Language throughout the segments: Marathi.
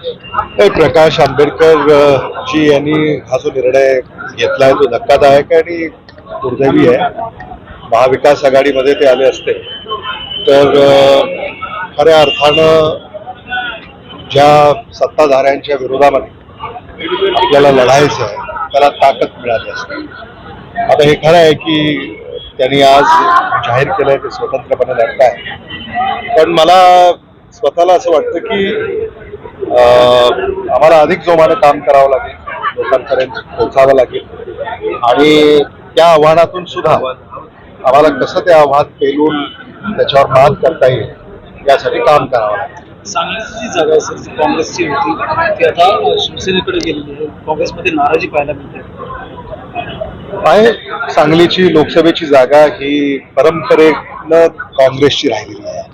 प्रकाश आंबेडकर जी यांनी हा जो निर्णय घेतला आहे तो धक्कादायक आहे आणि दुर्दैवी आहे महाविकास आघाडीमध्ये ते आले असते. तर खऱ्या अर्थानं ज्या सत्ताधाऱ्यांच्या विरोधामध्ये आपल्याला लढायचं आहे त्याला ताकद मिळाली असते. आता हे खरं आहे की त्यांनी आज जाहीर केलंय ते स्वतंत्रपणे लढताय. पण मला स्वतःला असं वाटतं की आम्हाला अधिक जोमानं काम करावं लागेल लोकांपर्यंत पोहोचावं लागेल. आणि त्या आव्हानातून सुद्धा आम्हाला कसं ते आव्हान पेलून त्याच्यावर मात करता येईल यासाठी काम करावं लागेल. सांगलीची जी जागा जी काँग्रेसची होती. ती आता शिवसेनेकडे गेलेली आहे. काँग्रेसमध्ये नाराजी पाहायला मिळते. आहे सांगलीची लोकसभेची जागा ही परंपरेनं काँग्रेसची राहिलेली आहे.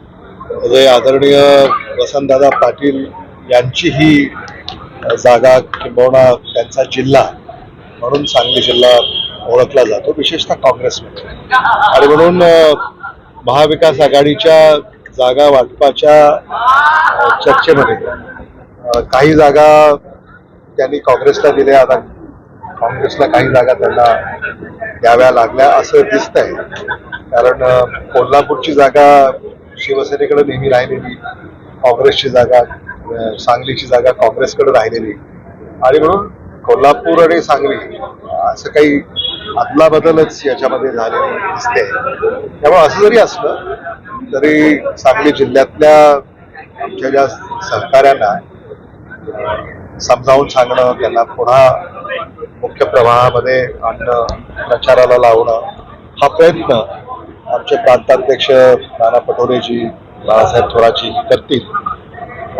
म्हणजे आदरणीय वसंतदादा पाटील यांची ही जागा किंबहुना त्यांचा जिल्हा म्हणून सांगली जिल्हा ओळखला जातो विशेषतः काँग्रेसमध्ये. आणि म्हणून महाविकास आघाडीच्या जागा वाटपाच्या चर्चेमध्ये काही जागा त्यांनी काँग्रेसला दिल्या आता काँग्रेसला काही जागा त्यांना द्याव्या लागल्या असं दिसत आहे कारण कोल्हापूरची जागा शिवसेनेकडे नेहमी राहिलेली काँग्रेसची जागा सांगलीची जागा काँग्रेसकडे राहिलेली. आणि म्हणून कोल्हापूर आणि सांगली असं काही अदलाबदलच याच्यामध्ये झालेली दिसते त्यामुळे असं जरी असलं तरी सांगली जिल्ह्यातल्या आमच्या ज्या सहकाऱ्यांना समजावून सांगणं त्यांना पुन्हा मुख्य प्रवाहामध्ये आणणं प्रचाराला लावणं हा प्रयत्न आमचे प्रांताध्यक्ष नाना पटोलेजी बाळासाहेब थोराजी करतील.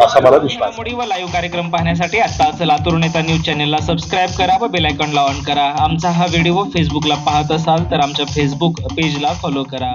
असा मला विश्वास घडामोडी व लाईव्ह कार्यक्रम पाहण्यासाठी आताच लातूर नेता न्यूज चॅनेलला सबस्क्राईब करा व बेल आयकॉनला ऑन करा. आमचा हा व्हिडिओ फेसबुकला पाहत असाल तर आमच्या फेसबुक पेजला फॉलो करा.